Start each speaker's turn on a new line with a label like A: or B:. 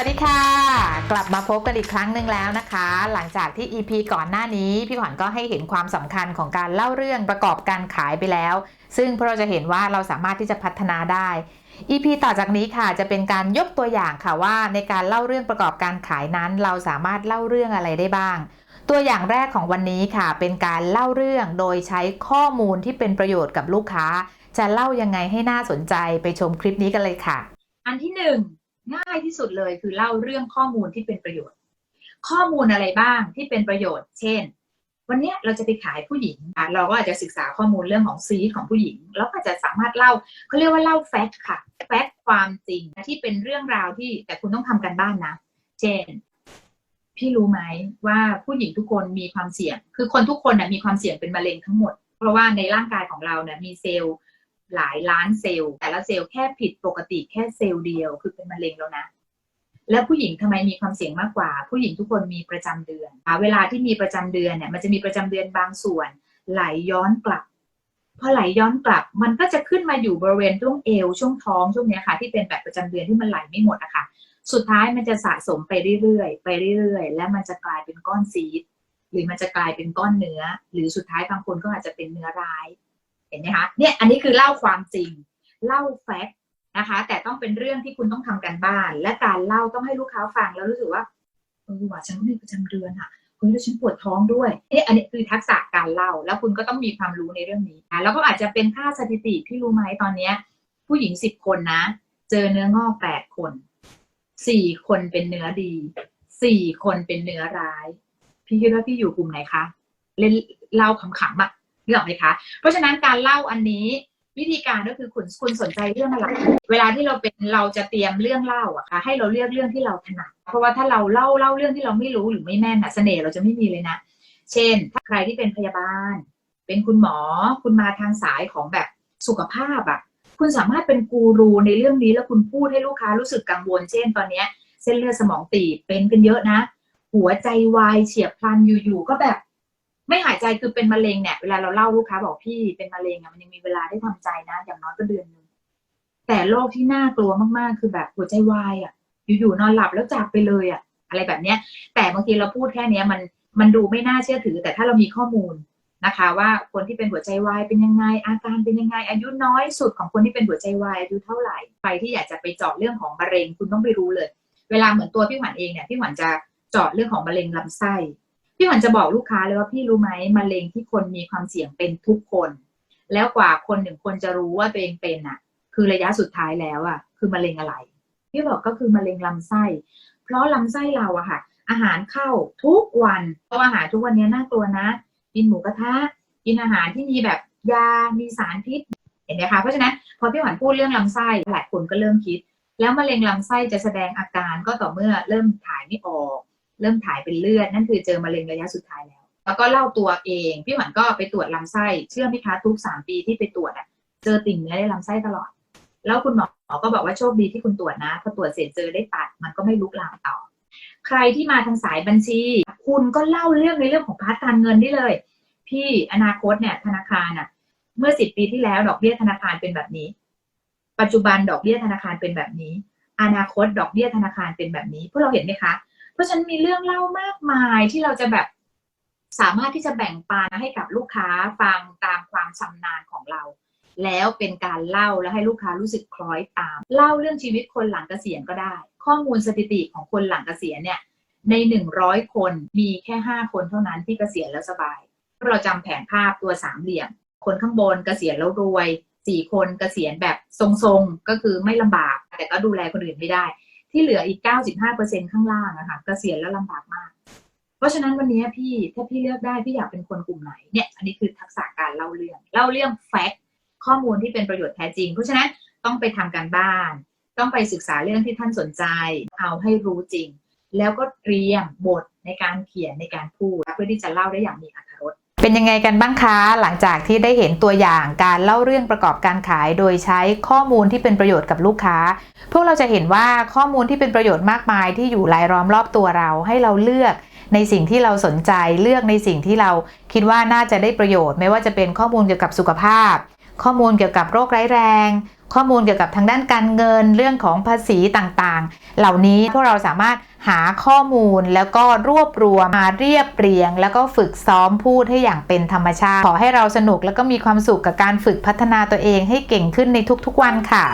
A: วัสดีค่ะ กลับมาพบกันอีกครั้งหนึ่งแล้วนะคะ หลังจากที่ EP ก่อนหน้านี้พี่ขวัญก็ให้เห็นความสำคัญของการเล่าเรื่องประกอบการขายไปแล้ว ซึ่งพวกเราจะเห็นว่าเราสามารถที่จะพัฒนาได้ EP ต่อจากนี้ค่ะจะเป็นการยกตัวอย่างค่ะว่า ในการเล่าเรื่องประกอบการขายนั้น เราสามารถเล่าเรื่องอะไรได้บ้าง ตัวอย่างแรกของวันนี้ค่ะ เป็นการเล่าเรื่องโดยใช้ข้อมูลที่เป็นประโยชน์กับลูกค้า จะเล่ายังไงให้น่าสนใจไปชมคลิปนี้กันเลยค่ะ
B: อันที่หนึ่ง ง่ายที่สุดเลยคือเล่าเรื่องข้อมูลที่เป็นประโยชน์ ข้อมูลอะไรบ้างที่เป็นประโยชน์ เช่น วันนี้เราจะไปขายผู้หญิงอะเราก็อาจจะศึกษาข้อมูลเรื่องของซีของผู้หญิง แล้วก็จะสามารถเล่าเขาเรียกว่าเล่าแฟกต์ค่ะแฟกต์ความจริงที่เป็นเรื่องราวที่แต่คุณต้องทำกันบ้านนะ เช่น พี่รู้ไหมว่าผู้หญิงทุกคนมีความเสี่ยง คือคนทุกคนนะมีความเสี่ยงเป็นมะเร็งทั้งหมด เพราะว่าในร่างกายของเราเนี่ยมีเซลล์ หลายล้านเซลล์ แต่ละเซลล์แค่ผิดปกติแค่เซลล์เดียว คือเป็นมะเร็งแล้วนะ แล้วผู้หญิงทำไมมีความเสี่ยงมากกว่า ผู้หญิงทุกคนมีประจำเดือนเวลาที่มีประจำเดือนเนี่ยมันจะมีประจำเดือนบางส่วน ไหลย้อนกลับพอไหลย้อนกลับมันก็จะขึ้นมาอยู่บริเวณช่วงเอวช่วงท้องช่วงเนี้ยค่ะ ที่เป็นแบบประจำเดือนที่มันไหลไม่หมดอะค่ะ สุดท้ายมันจะสะสมไปเรื่อยๆไปเรื่อยๆ แล้วมันจะกลายเป็นก้อนซีดหรือมันจะกลายเป็นก้อนเนื้อ หรือสุดท้ายบางคนก็อาจจะเป็นเนื้อร้าย เห็นไหมคะเนี่ยอันนี้คือเล่าความจริง เล่าแฟกต์นะคะ แต่ต้องเป็นเรื่องที่คุณต้องทำกันบ้าน และการเล่าต้องให้ลูกค้าฟังแล้วรู้สึกว่าเออว่ะฉันมีประจำเดือนอะเฮ้ยแล้วฉันปวดท้องด้วยเนี่ยอันนี้คือทักษะการเล่า แล้วคุณก็ต้องมีความรู้ในเรื่องนี้แล้วก็อาจจะเป็นค่าสถิติพี่รู้ไหมตอนเนี้ย ผู้หญิงสิบคนนะ เจอเนื้องอกแปดคนสี่คนเป็นเนื้อดีสี่คนเป็นเนื้อร้าย พี่คิดว่าพี่อยู่กลุ่มไหนคะเล่นเล่าขำๆอะ นึกออกไหมคะ เพราะฉะนั้นการเล่าอันนี้วิธีการก็คือคุณคุณสนใจเรื่องอะไร เวลาที่เราเป็นเราจะเตรียมเรื่องเล่าอะค่ะ ให้เราเลือกเรื่องที่เราถนัด เพราะว่าถ้าเราเล่าเล่าเรื่องที่เราไม่รู้หรือไม่แม่นอะเสน่ห์เราจะไม่มีเลยนะ เช่น ถ้าใครที่เป็นพยาบาล เป็นคุณหมอ คุณมาทางสายของแบบสุขภาพอะคุณสามารถเป็นกูรูในเรื่องนี้แล้วคุณพูดให้ลูกค้ารู้สึกกังวล เช่น ตอนเนี้ย เส้นเลือดสมองตีบเป็นกันเยอะนะ หัวใจวายเฉียบพลันอยู่ๆก็แบบ ไม่หายใจคือเป็นมะเร็งเนี่ยเวลาเราเล่าลูกค้าบอกพี่เป็นมะเร็งอะมันยังมีเวลาได้ทำใจนะ อย่างน้อยก็เดือนหนึงแต่โรคที่น่ากลัวมากๆ คือแบบหัวใจวายอะอยู่ๆนอนหลับแล้วจากไปเลยอะอะไรแบบเนี้ย แต่บางทีเราพูดแค่เนี้ยมันมันดูไม่น่าเชื่อถือ แต่ถ้าเรามีข้อมูลนะคะ ว่าคนที่เป็นหัวใจวายเป็นยังไง อาการเป็นยังไง อายุน้อยสุดของคนที่เป็นหัวใจวายอายุเท่าไหร่ใครที่อยากจะไปเจาะเรื่องของมะเร็งคุณต้องไปรู้เลย เวลาเหมือนตัวพี่หวันเองเนี่ยพี่หวันจะเจาะเรื่องของมะเร็งลำไส้ พี่หวันจะบอกลูกค้าเลยว่าพี่รู้ไหมมะเร็งที่คนมีความเสี่ยงเป็นทุกคน แล้วกว่าคนหนึ่งคนจะรู้ว่าตัวเองเป็นอะ คือระยะสุดท้ายแล้วอะ คือมะเร็งอะไร พี่บอกก็คือมะเร็งลำไส้ เพราะลำไส้เราอะค่ะ อาหารเข้าทุกวันเพราะอาหารทุกวันนี้น่ากลัวนะ กินหมูกระทะ กินอาหารที่มีแบบยา มีสารพิษ เห็นไหมคะ เพราะฉะนั้นพอพี่หวันพูดเรื่องลำไส้หลายคนก็เริ่มคิด แล้วมะเร็งลำไส้จะแสดงอาการก็ต่อเมื่อเริ่มถ่ายไม่ออก เริ่มถ่ายเป็นเลือด นั่นคือเจอมะเร็งระยะสุดท้ายแล้ว แล้วก็เล่าตัวเอง พี่หวันก็ไปตรวจลำไส้เชื่อไหมคะทุกสามปีที่ไปตรวจอะเจอติ่งเนื้อในลำไส้ตลอด แล้วคุณหมอก็บอกว่าโชคดีที่คุณตรวจนะพอตรวจเสร็จเจอได้ตัดมันก็ไม่ลุกลามต่อ ใครที่มาทางสายบัญชี คุณก็เล่าเรื่องในเรื่องของพาร์ทการเงินได้เลย พี่อนาคตเนี่ยธนาคารอะเมื่อสิบปีที่แล้วดอกเบี้ยธนาคารเป็นแบบนี้ ปัจจุบันดอกเบี้ยธนาคารเป็นแบบนี้ อนาคตดอกเบี้ยธนาคารเป็นแบบนี้พวกเราเห็นไหมคะ เพราะฉะนันมีเรื่องเล่ามากมายที่เราจะแบบสามารถที่จะแบ่งปันให้กับลูกค้าฟังตามความชำนาญของเรา แล้วเป็นการเล่าแล้วให้ลูกค้ารู้สึกคล้อยตาม เล่าเรื่องชีวิตคนหลังเกษียณก็ได้ ข้อมูลสถิติของคนหลังเกษียณเนี่ยในหนึ่งร้อยคนมีแค่ห้าคนเท่านั้นที่เกษียณแล้วสบาย เราจำแผนภาพตัวสามเหลี่ยม คนข้างบนเกษียณแล้วรวยสี่คนเกษียณแบบทรงๆ ก็คือไม่ลำบาก แต่ก็ดูแลคนอื่นไม่ได้ ที่เหลืออีก 95%ข้างล่างอะค่ะเกษียณแล้วลำบากมาก เพราะฉะนั้นวันนี้พี่ถ้าพี่เลือกได้พี่อยากเป็นคนกลุ่มไหนเนี่ยอันนี้คือทักษะการเล่าเรื่องเล่าเรื่องแฟกต์ข้อมูลที่เป็นประโยชน์แท้จริง เพราะฉะนั้นต้องไปทำการบ้าน ต้องไปศึกษาเรื่องที่ท่านสนใจ เอาให้รู้จริง แล้วก็เตรียมบทในการเขียนในการพูดเพื่อที่จะเล่าได้อย่างมีอรรถ
A: เป็นยังไงกันบ้างคะ หลังจากที่ได้เห็นตัวอย่างการเล่าเรื่องประกอบการขายโดยใช้ข้อมูลที่เป็นประโยชน์กับลูกค้า พวกเราจะเห็นว่าข้อมูลที่เป็นประโยชน์มากมายที่อยู่รายล้อมรอบตัวเราให้เราเลือกในสิ่งที่เราสนใจเลือกในสิ่งที่เราคิดว่าน่าจะได้ประโยชน์ ไม่ว่าจะเป็นข้อมูลเกี่ยวกับสุขภาพ ข้อมูลเกี่ยวกับโรคร้ายแรง ข้อมูลเกี่ยวกับทางด้านการเงินเรื่องของภาษีต่างๆ เหล่านี้พวกเราสามารถหาข้อมูลแล้วก็รวบรวมมาเรียบเรียง แล้วก็ฝึกซ้อมพูดให้อย่างเป็นธรรมชาติ ขอให้เราสนุกแล้วก็มีความสุขกับการฝึกพัฒนาตัวเองให้เก่งขึ้นในทุกๆวันค่ะ